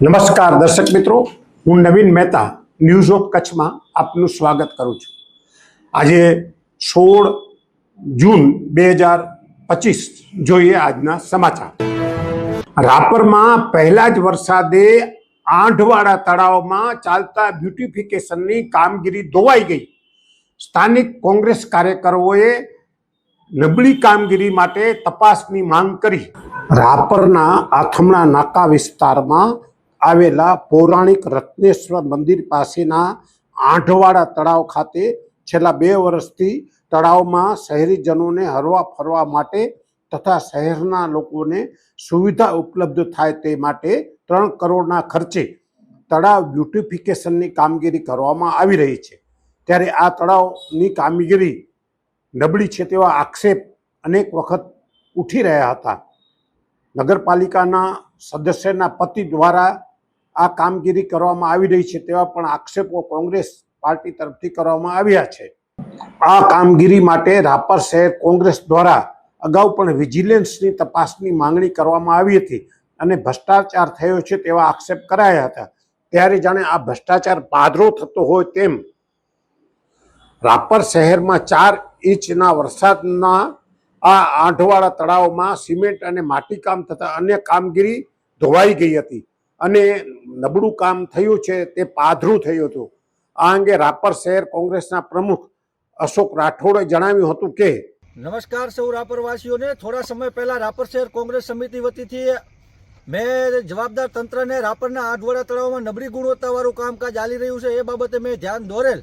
નમસ્કાર દર્શક મિત્રો, હું નવીન મહેતા ન્યૂઝ ઓફ કચ્છમાં આપનું સ્વાગત કરું છું. આજે સોળ જૂન બે હજાર પચીસ જોઈએ આજના સમાચાર. રાપરમાં પહેલા જ વરસાદે આંઢવાડા તળાવમાં ચાલતા બ્યુટિફિકેશનની કામગીરી ધોવાઈ ગઈ. સ્થાનિક કોંગ્રેસ કાર્યકરોએ નબળી કામગીરી માટે તપાસની માંગ કરી. રાપરના આથમણા નાકા વિસ્તારમાં આવેલા પૌરાણિક રત્નેશ્વર મંદિર પાસેના આંઢવાડા તળાવ ખાતે છેલ્લા બે વર્ષથી તળાવમાં શહેરીજનોને હરવા ફરવા માટે તથા શહેરના લોકોને સુવિધા ઉપલબ્ધ થાય તે માટે ત્રણ કરોડના ખર્ચે તળાવ બ્યુટિફિકેશનની કામગીરી કરવામાં આવી રહી છે. ત્યારે આ તળાવની કામગીરી નબળી છે તેવા આક્ષેપ અનેક વખત ઉઠી રહ્યા હતા. નગરપાલિકાના સદસ્યના પતિ દ્વારા આ કામગીરી કરવામાં આવી રહી છે તેવા પણ આક્ષેપો કોંગ્રેસ પાર્ટી તરફથી કરવામાં આવ્યા છે. આ કામગીરી માટે રાપર શહેર કોંગ્રેસ દ્વારા અગાઉ પણ વિજિલન્સની તપાસની માંગણી કરવામાં આવી હતી અને ભ્રષ્ટાચાર થયો છે તેવા આક્ષેપ કરાયા હતા. ત્યારે જાણે આ ભ્રષ્ટાચાર પાદરો થતો હોય તેમ રાપર શહેરમાં ચાર ઇંચના વરસાદના આ આંઢવાળા તળાવમાં સિમેન્ટ અને માટીકામ તથા અન્ય કામગીરી ધોવાઈ ગઈ હતી. અને નબળું કામ થયું છે તે પાધરું થયું હતું. આ અંગે રાપર શહેર કોંગ્રેસના પ્રમુખ અશોક રાઠોડે જણાવ્યું હતું કે, નમસ્કાર સૌ રાપરવાસીઓને. થોડા સમય પહેલા રાપર શહેર કોંગ્રેસ સમિતિ વતીથી મેં જવાબદાર તંત્રને રાપરના આઠવાડા તળાવમાં નબળી ગુણવત્તાવાળું કામકાજ ચાલી રહ્યું છે એ બાબતે મેં ધ્યાન દોરેલ.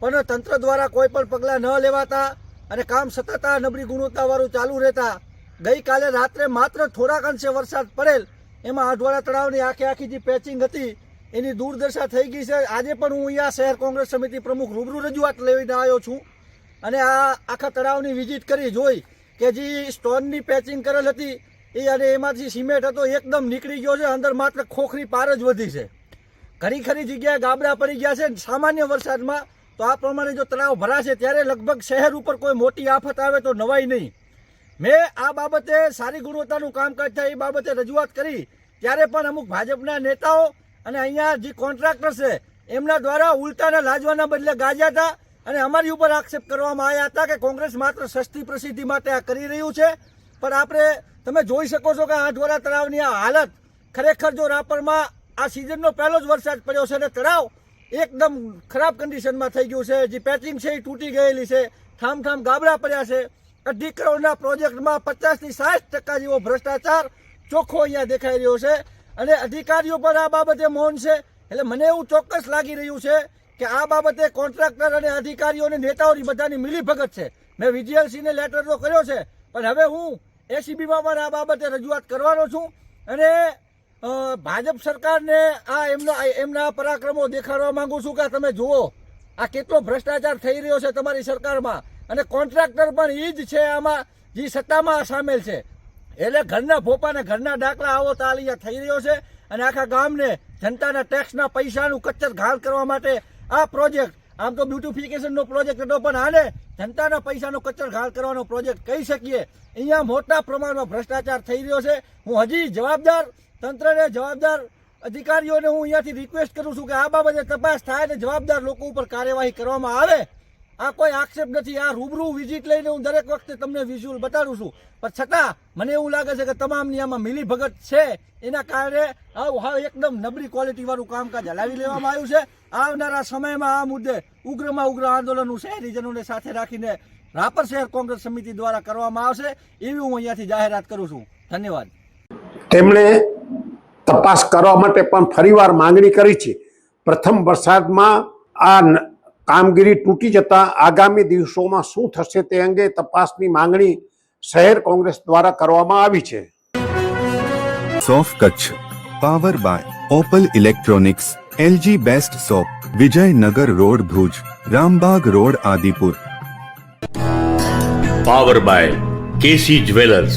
પણ તંત્ર દ્વારા કોઈ પણ પગલાં ન લેવાતા અને કામ સતત આ નબળી ગુણવત્તાવાળું ચાલુ રહેતા ગઈકાલે રાત્રે માત્ર થોડાક અંશે વરસાદ પડેલ એમાં આઠવાડા તળાવની આખી આખી જે પેચિંગ હતી, એની દુર્દશા થઈ ગઈ છે. આજે પણ હું અહીંયા શહેર કોંગ્રેસ સમિતિ પ્રમુખ રૂબરૂ રજૂઆત લઈને આવ્યો છું અને આ આખા તળાવની વિઝિટ કરી જોઈ કે જે સ્ટોનની પેચિંગ કરેલ હતી, એ અને એમાંથી સિમેન્ટ હતો એકદમ નીકળી ગયો છે. અંદર માત્ર ખોખરી પાર જ વધી છે. ઘણી ખરી જગ્યાએ ગાબડા પડી ગયા છે. સામાન્ય વરસાદમાં તો આ પ્રમાણે જો તળાવ ભરાશે, ત્યારે લગભગ શહેર ઉપર કોઈ મોટી આફત આવે તો નવાઈ નહીં. મેં આ બાબતે સારી ગુણવત્તાનું કામકાજ થાય એ બાબતે રજૂઆત કરી. ત્યારે પણ અમુક ભાજપના નેતાઓ અને અહીંયા જે કોન્ટ્રાક્ટર છે, એમના દ્વારા ઉલટાના લાજવાના બદલે ગાજ્યા હતા અને અમારી ઉપર આક્ષેપ કરવામાં આવ્યા હતા કે કોંગ્રેસ માત્ર સસ્તી પ્રસિદ્ધિ માટે આ કરી રહ્યું છે. પણ આપણે, તમે જોઈ શકો છો કે આઠવરા તળાવની આ હાલત ખરેખર જો રાપરમાં આ સિઝનનો પહેલો જ વરસાદ પડ્યો છે અને તળાવ એકદમ ખરાબ કન્ડિશનમાં થઈ ગયું છે. જે પેચિંગ છે એ તૂટી ગયેલી છે. ઠામ ઠામ ગાબડા પડ્યા છે. અઢી કરોડના પ્રોજેક્ટમાં પચાસથી સાઠ ટકા જેવો ભ્રષ્ટાચાર ચોખ્ખો અહીંયા દેખાઈ રહ્યો છે. અને અધિકારીઓ પણ આ બાબતે મૌન છે. એટલે મને એવું ચોક્કસ લાગી રહ્યું છે કે આ બાબતે કોન્ટ્રાક્ટર અને અધિકારીઓ અને નેતાઓની બધાની મિલીભગત છે. મેં વિજીએલસીને લેટર તો કર્યો છે. પણ હવે હું એસીબીમાં પણ આ બાબતે રજૂઆત કરવાનો છું. અને ભાજપ સરકારને આ એમના એમના પરાક્રમો દેખાડવા માંગુ છું કે તમે જુઓ. આ કેટલો ભ્રષ્ટાચાર થઈ રહ્યો છે તમારી સરકારમાં? અને કોન્ટ્રાક્ટર પણ એ જ છે આમાં, જે સત્તામાં સામેલ છે. એટલે ઘરના ભોપાને ઘરના ડાકલા આવો તાલિયા થઈ રહ્યો છે અને આખા ગામને જનતાના ટેક્સના પૈસાનું કચ્છર ઘાલ કરવા માટે આ પ્રોજેક્ટ આમ તો બ્યુટિફિકેશનનો પ્રોજેક્ટ હતો, પણ આને જનતાના પૈસાનો કચ્છર ઘાલ કરવાનો પ્રોજેક્ટ કહી શકીએ. અહીંયા મોટા પ્રમાણમાં ભ્રષ્ટાચાર થઈ રહ્યો છે. હું હજી જવાબદાર, તંત્રને જવાબદાર અધિકારીઓને હું અહીંયાથી રિક્વેસ્ટ કરું છું કે આ બાબતે તપાસ થાય અને જવાબદાર લોકો ઉપર કાર્યવાહી કરવામાં આવે. આ કોઈ આક્ષેપ નથી, આ રૂબરૂ વિઝિટ લઈને હું દરેક વખતે તમને વિઝ્યુઅલ બતાડું છું. પણ છતાં મને એવું લાગે છે કે તમામની આમાં મિલીભગત છે. એના કારણે હાવ એકદમ નબળી ક્વોલિટી વાળું કામકાજ હલાવી લેવામાં આવ્યું છે. આવનારા સમયમાં આ મુદ્દે ઉગ્રમાં ઉગ્ર આંદોલનનું શહેરીજનોને સાથે રાખીને રાપર શહેર કોંગ્રેસ સમિતિ દ્વારા કરવામાં આવશે. એવી હું અહીંયાથી જાહેરાત કરું છું. ધન્યવાદ. તેમણે તપાસ કરવા માટે પણ ફરીવાર માંગણી કરી છે. પ્રથમ વરસાદમાં આ કામગીરી તૂટી જતા આગામી દિવસોમાં શું થશે તે અંગે તપાસની માંગણી શહેર કોંગ્રેસ દ્વારા કરવામાં આવી છે. સોફ Kutch power by Opal electronics LG best shop Vijaynagar road Bhuj Rambaug road Adipur. Power by KC jewellers.